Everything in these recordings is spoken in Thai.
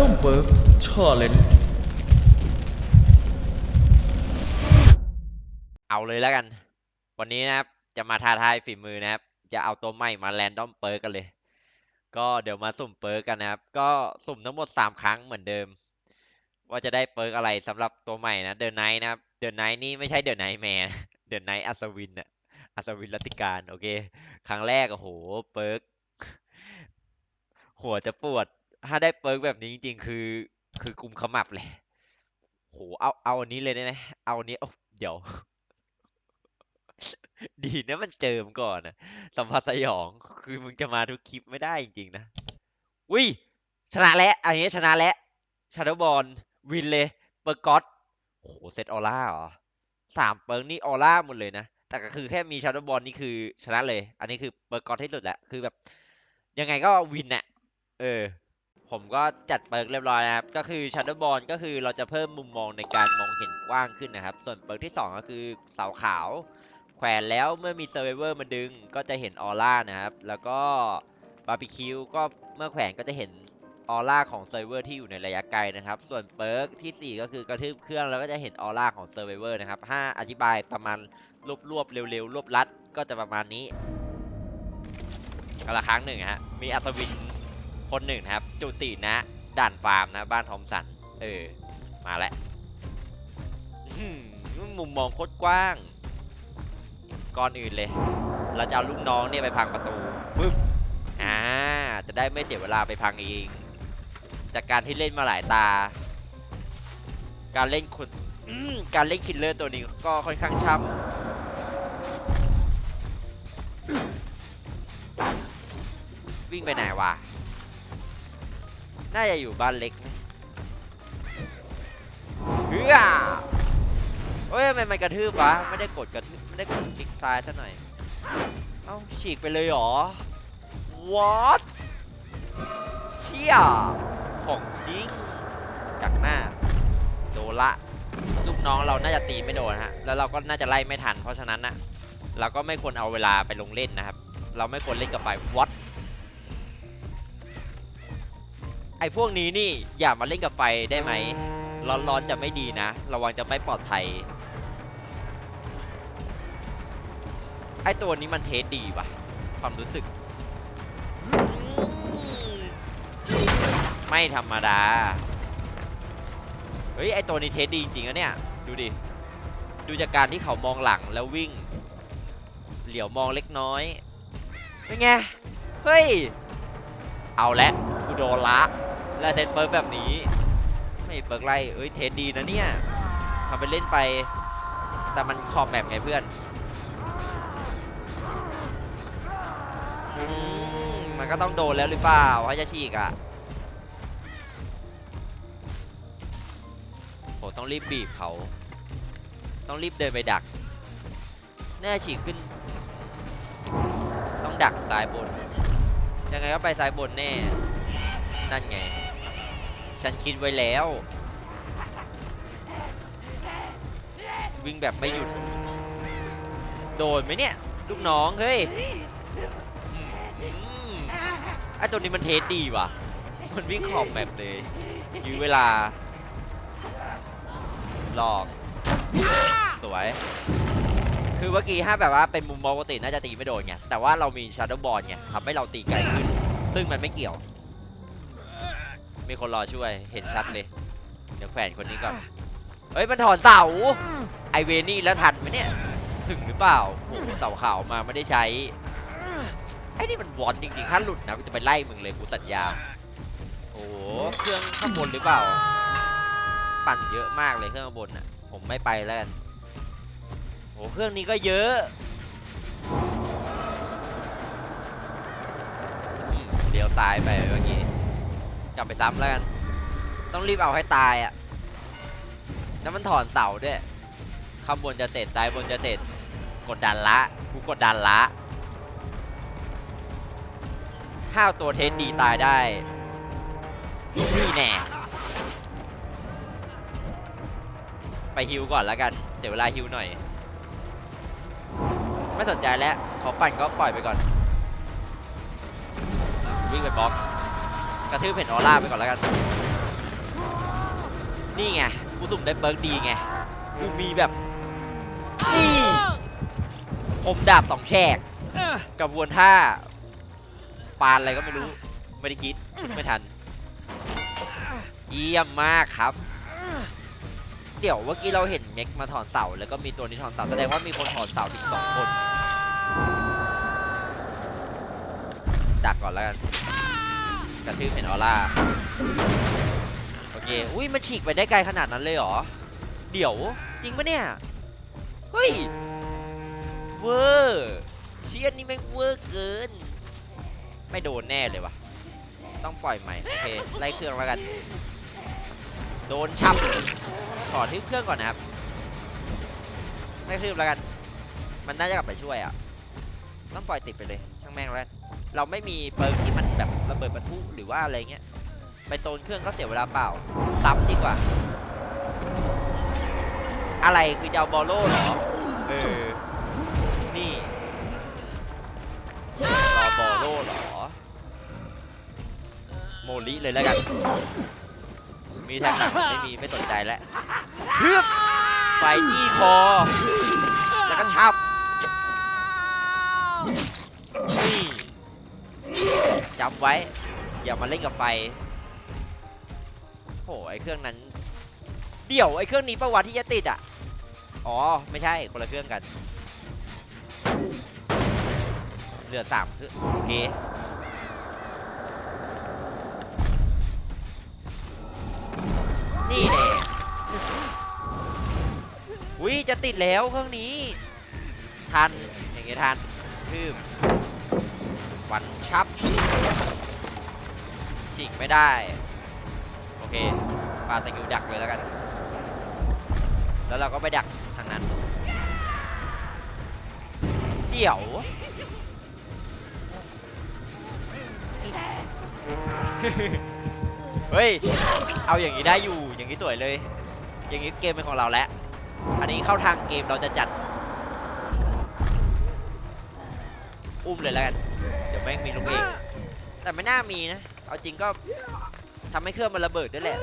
ดมเบิร์กชาเลนเอาเลยแล้วกัน วันนี้นะครับ จะมาท้าทายฝีมือนะครับ จะเอาตัวใหม่มาแรนดอมเปิร์กกันเลย ก็เดี๋ยวมาสุ่มเปิร์กกันนะครับ ก็สุ่มทั้งหมด 3 ครั้งเหมือนเดิม ว่าจะได้เปิร์กอะไรสำหรับตัวใหม่นะเดอะไนท์นะครับเดอะไนท์นี่ไม่ใช่เดอะไนท์แมนเดอะไนท์อัศวินอะอัศวินรัติการ โอเค ครั้งแรกโอ้โห เปิร์กหัวจะปวด ถ้าได้เปิร์กแบบนี้จริงๆ คือ คือกุมขมับเลยโหเอาเอาอันนี้เลยได้ไหมเอาอันนี้โอ้เดี๋ยว ดีนะมันเจิมก่อนนะสัมผัสสยอง คือมึงจะมาทุกคลิปไม่ได้จริงๆนะอุ้ยชนะแล้วอันนี้ชนะแล้วชาร์ดบอลวินเลยเปอร์กอตโอ้โหเซตออร่าเหรอสามเปิร์กนี่ออร่าหมดเลยนะแต่ก็คือแค่มีชาร์ดบอลนี่คือชนะเลย อันนี้คือเปอร์กอตที่สุดแหละคือแบบ ยังไงก็วินน่ะเออ ผมก็จัดเปิร์กเรียบร้อยนะครับ ก็คือชันเดอร์บอลก็คือเราจะเพิ่มมุมมองในการมองเห็นกว้างขึ้นนะครับ ส่วนเปิร์กที่ 2 ก็คือเสาขาว แขวนแล้วเมื่อมีเซอร์ไวเวอร์มาดึงก็จะเห็นออร่านะครับ แล้วก็บาร์บีคิวก็เมื่อแขวนก็จะเห็นออร่าของเซอร์เวอร์ที่อยู่ในระยะไกลนะครับ ส่วนเปิร์กทีสี่4 ก็คือกระทืบเครื่องแล้วก็จะเห็นออร่าของเซอร์เวอร์นะครับถ้าอธิบายประมาณรวบๆเร็วๆรวบลัดก็จะประมาณนี้กันละครั้งหนึ่งฮะมีอัศวินคนหนึ่งครับ จุตินะ ด่านฟาร์มนะ บ้านทอมสัน เออ มาแล้วมุมมองโคตรกว้าง ก่อนอื่นเลย เราจะเอาลูกน้องเนี่ยไปพังประตูปึ๊บอ่าจะได้ไม่เสียเวลาไปพังเอง จากการที่เล่นมาหลายตา การเล่นคนการเล่นคิลเลอร์ตัวนี้ก็ค่อนข้างช่ำวิ่งไปไหนวะ น่าจะอยู่บ้านเล็กไหมเฮือเฮ้ยทำไมมันกระทืบวะไม่ได้กดกระทืบไม่ได้กดคลิกซ้ายซะหน่อย เอ้าฉีกไปเลยเหรอ what เชี่ยของจริงจากหน้า โดละลูกน้องเราน่าจะตีไม่โดนฮะ แล้วเราก็น่าจะไล่ไม่ทัน เพราะฉะนั้นนะเราก็ไม่ควรเอาเวลาไปลงเล่นนะครับ เราไม่ควรเล่นกับไฟ what ไอ้พวกนี้นี่อย่ามาเล่นกับไฟได้ไหมร้อนๆจะไม่ดีนะ ระวังจะไม่ปลอดภัย ไอ้ตัวนี้มันเทสดีว่ะ ความรู้สึก ไม่ธรรมดา เฮ้ย ไอ้ตัวนี้เทสดีจริงๆนะเนี่ย ดูดิ ดูจากการที่เขามองหลังแล้ววิ่ง เหลียวมองเล็กน้อยเป็นไง เฮ้ย เอาละกูโดนละ แล้วเทนเปิร์กแบบนี้ ไม่เปิร์กไล่เอ้ยเทสดีนะเนี่ยทำไปเล่นไป แต่มันขอบแบบไงเพื่อนอมมันก็ต้องโดนแล้วหรือเปล่าถ้าจะฉีกอะโหต้องรีบบีบเขา ต้องรีบเดินไปดัก แน่ฉีกขึ้น ต้องดักซ้ายบน ยังไงก็ไปซ้ายบนแน่ นั่นไง ฉันคิดไว้แล้ว วิ่งแบบไม่หยุด โดนไหมเนี่ย ลูกน้อง เฮ้ยไอตัวนี้มันเทสดีว่ะ มันวิ่งขอบแบบเลยยื้อเวลา หลอก สวย คือเมื่อกี้ถ้าแบบว่าเป็นมุมมองปกติน่าจะตีไม่โดนไง แต่ว่าเรามีชาร์ดบอลไงทำให้เราตีไกลขึ้น ซึ่งมันไม่เกี่ยว มีคนรอช่วย เห็นชัดเลย เดี๋ยวแขวนคนนี้ก่อน เฮ้ย มันถอนเสา ไอเวนี่แล้วทันไหมเนี่ย ถึงหรือเปล่าโอ้โหเสาขาวมาไม่ได้ใช้ ไอ้นี่มันวอนจริงๆ ถ้าหลุดนะกูจะไปไล่มึงเลยกูสัญญา โอ้โห เครื่องข้างบนหรือเปล่า ปั่นเยอะมากเลยเครื่องข้างบนน่ะ ผมไม่ไปแล้วกันโอ้โห เครื่องนี้ก็เยอะอืมเดี๋ยวซ้ายไปเมื่อกี้ก ลับไปซ้ำแล้วกัน ต้องรีบเอาให้ตายอะ แล้วมันถอนเสาด้วยข้างบนจะเสร็จซ้ายบนจะเสร็จ กดดันละ กูกดดันละห้าวตัวเทสดีตายได้ นี่แน่ ไปฮิวก่อนแล้วกัน เสียเวลาฮิวหน่อย ไม่สนใจแล้วขอปั่นก็ปล่อยไปก่อน วิ่งไปบล็อก กระทืบเห็นออร่าไปก่อนแล้วกัน นี่ไง กูสุ่มได้เปิร์กดีไง กูมีแบบนี่คมดาบสองแฉกกระบวนท่า ปานอะไรก็ไม่รู้ ไม่ได้คิดคิด ไม่ทัน เยี่ยมมากครับ เดี๋ยวเมื่อกี้เราเห็นเม็กมาถอนเสา แล้วก็มีตัวนี้ถอนเสา แสดงว่ามีคนถอนเสาถึงสองคนดักก่อนแล้วกัน ระทืบเห็นออร่าโอเคอุ้ยมันฉีกไปได้ไกลขนาดนั้นเลยเหรอ เดี๋ยวจริงปะเนี่ย เฮ้ย เวอร์เชียนนี่แม่งเวอร์เกิน ไม่โดนแน่เลยวะต้องปล่อยใหม่โอเคไล่เครื่องแล้วกัน โดนชับขอทึบเครื่องก่อนนะครับไม่ทึบแล้วกัน มันน่าจะกลับไปช่วยอะ ต้องปล่อยติดไปเลย ช่างแม่งแล้วเราไม่มีเปิร์กที่มันแบบระเบิดประทุหรือว่าอะไรเงี้ยไปโซนเครื่องก็เสียเวลาเปล่าซ้ำดีกว่า อะไรคือจะเอาบอลโล่เหรอเออนี่รอบอลโล่เหรอโมลิเลยแล้วกัน มีแทงหนักไม่มีไม่สนใจแล้วไฟจี้คอแล้วก็ชับ จำไว้ อย่ามาเล่นกับไฟโหไอเครื่องนั้น เดี๋ยวไอเครื่องนี้ประวัติที่จะติดอะ อ๋อ ไม่ใช่คนละเครื่องกัน เหลือสามคือโอเคนี่แหละอุ้ยจะติดแล้วเครื่องนี้ ทัน อย่างเงี้ยทันคืบ วันชับฉีกไม่ได้ โอเคปาสกิลดักเลยแล้วกัน แล้วเราก็ไปดักทางนั้น เดี๋ยวเฮ้ย เอาอย่างนี้ได้อยู่ อย่างนี้สวยเลย อย่างนี้เกมเป็นของเราแล้ว อันนี้เข้าทางเกมเราจะจัด อุ้มเลยแล้วกัน ยวแม่งมีลูกเอง แต่ไม่น่ามีนะ เอาจริงก็ทำให้เครื่องมันระเบิดด้วยแหละ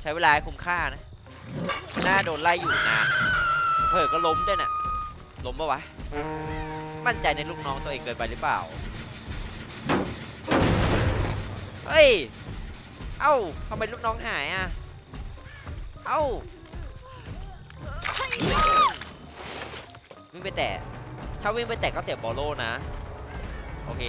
ใช้เวลาให้คุ้มค่านะหน้าโดนไล่อยู่นานเผลอก็ล้มด้วยน่ะ ล้มปะวะ มั่นใจในลูกน้องตัวเองเกินไปหรือเปล่า เฮ้ย เอ้าทำไมลูกน้องหายอะ เอ้าวิ่งไปแตะถ้าวิ่งไปแตะก็เสียบอลโล่นะ โอเค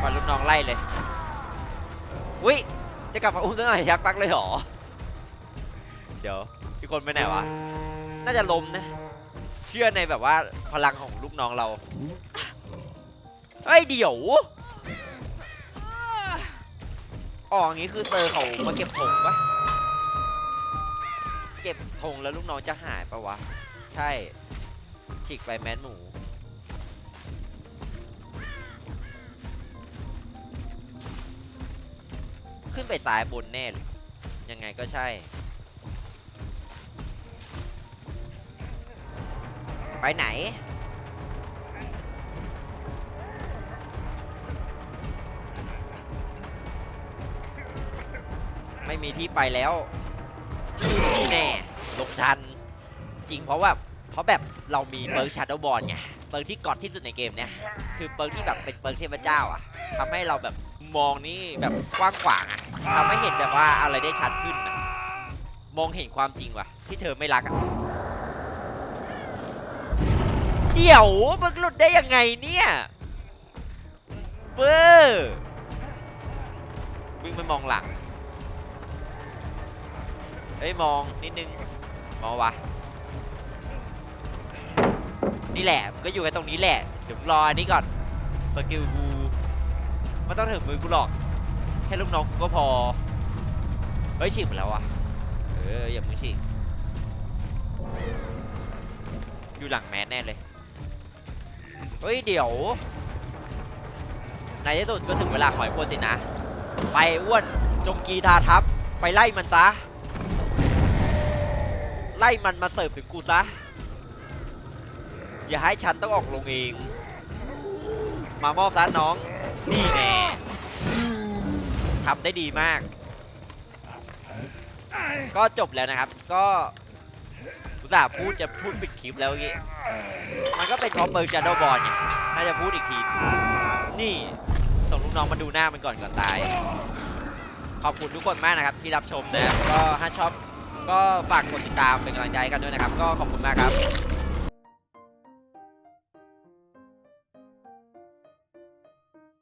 ปล่อยลูกน้องไล่เลย อุ้ย จะกลับมาอุ้มตั้งไหนยักปักเลยเหรอ เดี๋ยวพี่คนไปไหนวะ น่าจะล้มนะ เชื่อในแบบว่าพลังของลูกน้องเรา เฮ้ย เดี๋ยวอ๋ออย่างงี้คือเซอร์เขามาเก็บธงปะ เก็บธงแล้วลูกน้องจะหายปะวะ ใช่ฉีกไปแมนหมู ขึ้นไปซ้ายบนแน่เลยยังไงก็ใช่ไปไหน ไม่มีที่ไปแล้ว นี่แน่ลบทัน จริงเพราะว่าเพราะแบบเรามีเปิร์กชาร์ดบอลไงเปิร์กที่กอดที่สุดในเกมเนี้ยคือเปิร์กที่แบบเป็นเปิร์กเทพเจ้าอะทำให้เราแบบมองนี่แบบกว้างขวางอะทำให้เห็นแบบว่าอะไรได้ชัดขึ้นอะมองเห็นความจริงว่ะ ที่เธอไม่รักอะเดี๋ยวมันหลุดได้ยังไงเนี่ยเบอร์วิ่งไปมองหลัง เฮ้ยมองนิดนึงมองวะนี่แหละมันก็อยู่กันตรงนี้แหละเดี๋ยวรออันนี้ก่อนสกิลกูไม่ต้องถึงมือกูหรอกแค่ลูกน้องกูก็พอเฮ้ยฉีกหมดแล้ววะเอออย่ามึงฉีกอยู่หลังแมสแน่เลยเฮ้ยเดี๋ยวในที่สุดก็ถึงเวลาหอยพวสินะ ไปอ้วนจงกีทาทัพไปไล่มันซะ ไล่มันมาเสิร์ฟถึงกูซะ อย่าให้ฉันต้องออกลงเอง มามอบซะน้อง นี่แน่ทำได้ดีมาก ก็จบแล้วนะครับ ก็อุตส่าห์พูดจะพูดปิดคลิปแล้วกี้มันก็เป็นเพราะเบิร์จาโดบอลไงถ้าจะพูดอีกที นี่ส่งลูกน้องมาดูหน้ามันก่อนก่อนตาย ขอบคุณทุกคนมากนะครับที่รับชมนะครับก็ถ้าชอบ ก็ฝากกดติดตามเป็นกำลังใจกันด้วยนะครับ ก็ขอบคุณมากครับ